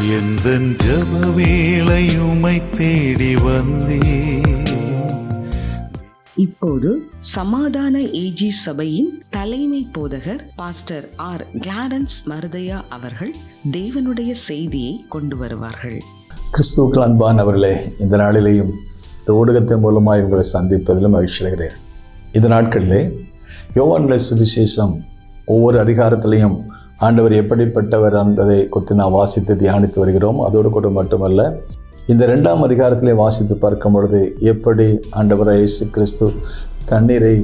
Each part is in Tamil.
எந்த ஜப வேளையுமை தேடி வந்தே? இப்போது சமாதான ஏஜி சபையின் தலைமை போதகர் பாஸ்டர் ஆர் கிளாரன்ஸ் மருதையா அவர்கள் தேவனுடைய செய்தியை கொண்டு வருவார்கள். கிறிஸ்துவுக்கள் அன்பானவர்களே இந்த நாளிலேயும் இந்த ஊடகத்தின் மூலமாக உங்களை சந்திப்பதிலும் மகிழ்ச்சி அடைகிறேன். இந்த நாட்களிலே யோவான்ல சுவிசேஷம் ஒவ்வொரு அதிகாரத்திலையும் ஆண்டவர் எப்படிப்பட்டவர் என்பதை குறித்து நான் வாசித்து தியானித்து வருகிறோம். அதோடு கூட மட்டுமல்ல இந்த ரெண்டாம் அதிகாரத்திலே வாசித்து பார்க்கும் பொழுது எப்படி ஆண்டவர் இயேசு கிறிஸ்து தண்ணீரை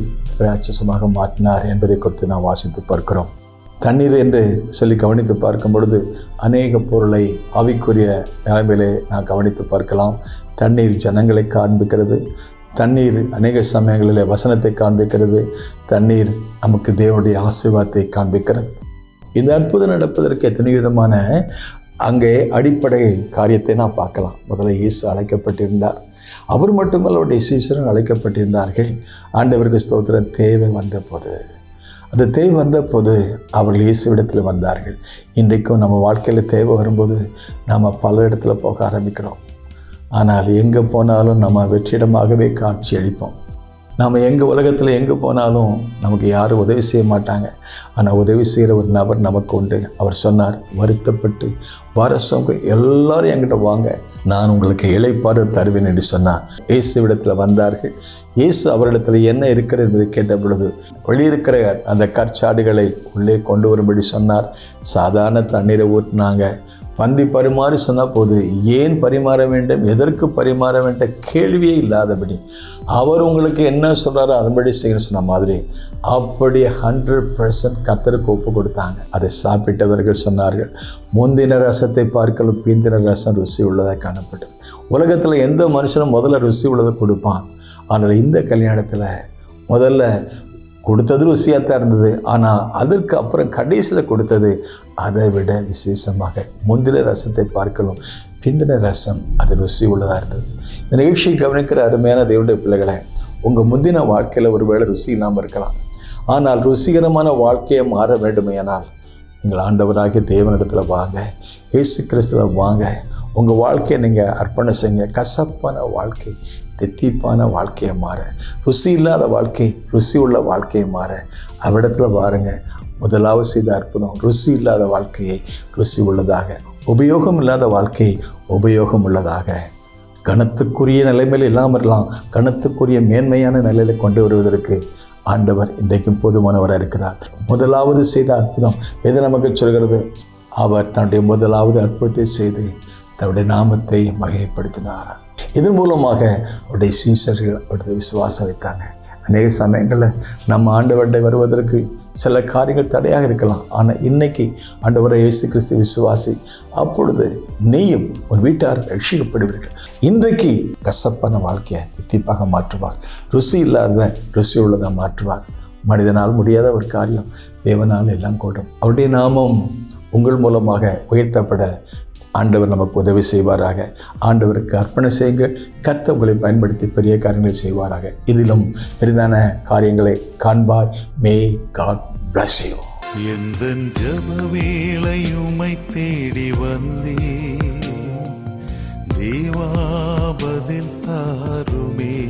ராட்சசமாக மாற்றினார் என்பதை குறித்து நாம் வாசித்து பார்க்கிறோம். தண்ணீர் என்று சொல்லி கவனித்து பார்க்கும் பொழுது அநேக பொருளை ஆவிக்குரிய நிலைமையிலே நான் கவனித்து பார்க்கலாம். தண்ணீர் ஜனங்களை காண்பிக்கிறது. தண்ணீர் அநேக சமயங்களிலே வசனத்தை காண்பிக்கிறது. தண்ணீர் நமக்கு தேவனுடைய ஆசீர்வாதத்தை காண்பிக்கிறது. இந்த அற்புதம் நடப்பதற்கு எத்தனை விதமான அங்கே அடிப்படை காரியத்தை நான் பார்க்கலாம். முதல்ல இயேசு அழைக்கப்பட்டிருந்தார். அவர் மட்டுமல்ல அவருடைய சீசரன் அழைக்கப்பட்டிருந்தார்கள். ஆண்டவருக்கு ஸ்தோத்திரம் தேவை வந்தபோது. அந்த தேவை வந்தபோது அவர்கள் இயேசுவிடத்தில் வந்தார்கள். இன்றைக்கும் நம்ம வாழ்க்கையில் தேவை வரும்போது நாம் பல இடத்துல போக ஆரம்பிக்கிறோம். ஆனால் எங்கே போனாலும் நம்ம வெற்றிடமாகவே காட்சி அளிப்போம். நாம் எங்கே உலகத்தில் எங்கே போனாலும் நமக்கு யாரும் உதவி செய்ய மாட்டாங்க. ஆனால் உதவி செய்கிற ஒரு நபர் நமக்கு உண்டு. அவர் சொன்னார் வருத்தப்பட்டு வரசவங்க எல்லாரும் என்கிட்ட வாங்க. நான் உங்களுக்கு இலைப்பாடு தருவேன் என்று சொன்னார். இயேசுவிடத்தில் வந்தார்கள். இயேசு அவரிடத்தில் என்ன இருக்கிறது என்பதை கேட்ட பொழுது வெளியிருக்கிற அந்த கற்சாடுகளை உள்ளே கொண்டு வரும்படி சொன்னார். சாதாரண தண்ணீரை ஊற்றினாங்க பண்பி பரிமாறி சொன்னால் போது ஏன் பரிமாற வேண்டும்? எதற்கு பரிமாற வேண்டும் கேள்வியே இல்லாதபடி அவர் உங்களுக்கு என்ன சொல்கிறாரோ அதன்படி செய்யணும் சொன்ன மாதிரி அப்படி ஹண்ட்ரட் பர்சன்ட் கத்தருக்கு ஒப்பு கொடுத்தாங்க. அதை சாப்பிட்டவர்கள் சொன்னார்கள். முந்தின ரசத்தை பார்க்கலும் பிந்தின ரசம் ருசி உள்ளதாக காணப்படும் உலகத்தில் எந்த மனுஷனும் முதல்ல ருசி உள்ளதை கொடுப்பான். ஆனால் இந்த கல்யாணத்தில் முதல்ல கொடுத்தது ருசியாக தான் இருந்தது. ஆனால் அதற்கு அப்புறம் கடைசியில் கொடுத்தது அதை விட விசேஷமாக முந்தின ரசத்தை பார்க்கலாம் பிந்தின ரசம் அது ருசி உள்ளதாக இருந்தது. இந்த நிகழ்ச்சியை கவனிக்கிற அருமையான தேவனுடைய பிள்ளைகளை உங்கள் முந்தின வாழ்க்கையில் ஒருவேளை ருசி இல்லாமல் இருக்கலாம். ஆனால் ருசிகரமான வாழ்க்கையை மாற வேண்டுமையானால் நீங்கள் ஆண்டவராகிய தேவனிடத்தில் வாங்க இயேசு கிறிஸ்துவில் வாங்க. உங்கள் வாழ்க்கையை நீங்கள் அர்ப்பணம் செய்யுங்க. கசப்பான வாழ்க்கை தித்திப்பான வாழ்க்கையை மாற. ருசி இல்லாத வாழ்க்கை ருசி உள்ள வாழ்க்கையை மாற. அவ்விடத்தில் பாருங்க முதலாவது செய்த அற்புதம் ருசி இல்லாத வாழ்க்கையை ருசி உள்ளதாக. உபயோகம் இல்லாத வாழ்க்கையை உபயோகம் உள்ளதாக. கணத்துக்குரிய நிலைமையில் இல்லாமல் இருக்கலாம். கணத்துக்குரிய மேன்மையான நிலையில் கொண்டு வருவதற்கு ஆண்டவர் இன்றைக்கும் போதுமானவராக இருக்கிறார். முதலாவது செய்த அற்புதம் எது நமக்கு சொல்கிறது? அவர் தன்னுடைய முதலாவது அற்புதத்தை செய்து தன்னுடைய நாமத்தை மகைப்படுத்தினார் இதன் மூலமாக அவருடைய சீசர்கள் அவருடைய விசுவாசம் வைத்தாங்க. அநேக சமயங்களில் நம்ம ஆண்டவர்கிட்ட வருவதற்கு சில காரியங்கள் தடையாக இருக்கலாம். ஆனால் இன்னைக்கு ஆண்டவரை இயேசு கிறிஸ்து விசுவாசி அப்பொழுது நீயும் ஒரு வீட்டார் ரட்சிக்கப்படுவீர்கள். இன்றைக்கு கசப்பான வாழ்க்கையை தித்திப்பாக மாற்றுவார். ருசி இல்லாத ருசி உள்ளதாக மாற்றுவார். மனிதனால் முடியாத ஒரு காரியம் தேவனால் எல்லாம் கூடும். அவருடைய நாமம் உங்கள் மூலமாக உயர்த்தப்பட ஆண்டவர் நமக்கு உதவி செய்வாராக. ஆண்டவருக்கு அர்ப்பணம் செய்யுங்கள் கர்த்த உங்களை பயன்படுத்தி பெரிய காரியங்களை செய்வாராக. இதிலும் பெரிதான காரியங்களை காண்பாய். மே காட் பிளஸ் யூ எந்த ஜப வேளையுமை தேடி வந்தே தேவாபதில் தாருமே.